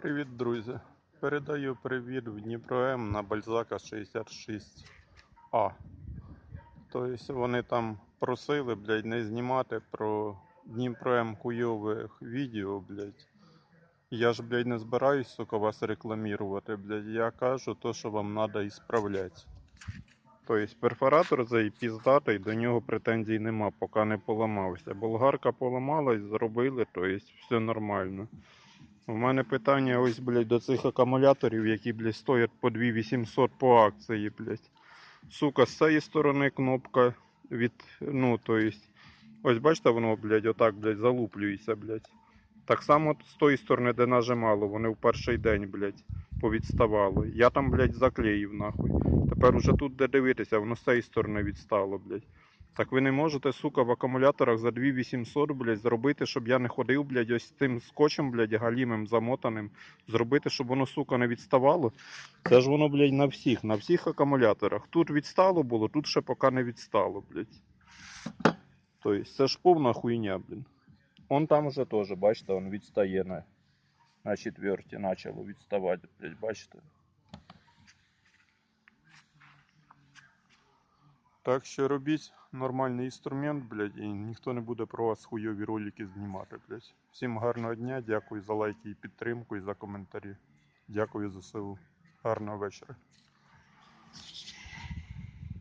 Привіт, друзі. Передаю привіт в Дніпро М на Бальзака 66А. Тобто вони там просили, блядь, не знімати про Дніпро М хуйових відео, блядь. Я ж, блядь, не збираюсь, сука, вас рекламувати, блядь. Я кажу то, що вам треба ісправляти. Тобто перфоратор цей піздатий, до нього претензій нема, поки не поламався. Болгарка поламалась, зробили, тобто все нормально. У мене питання ось, блядь, до цих акумуляторів, які, блядь, стоять по 2800 по акції, блядь. Сука, з цієї сторони кнопка від, ну, то есть, ось бачите, воно, блядь, отак, блядь, залуплюється, блядь. Так само з тої сторони, де нажимало, вони в перший день, блядь, повідставали. Я там, блядь, заклеїв, нахуй. Тепер уже тут, де дивитися, воно з цієї сторони відстало, блядь. Так ви не можете, сука, в акумуляторах за 2800, блядь, зробити, щоб я не ходив, блядь, ось тим скотчем, блядь, галімим, замотаним. Зробити, щоб воно, сука, не відставало. Це ж воно, блядь, на всіх, на всіх акумуляторах. Тут відстало було, тут ще поки не відстало, блядь. Тобто, це ж повна хуйня, блін. Он там уже теж, бачите, он відстає на, на четверті, почало відставати, блядь, бачите. Так що робіть нормальний інструмент, блядь, і ніхто не буде про вас хуйові ролики знімати, блядь. Всім гарного дня, дякую за лайки і підтримку і за коментарі. Дякую за силу. Гарного вечора.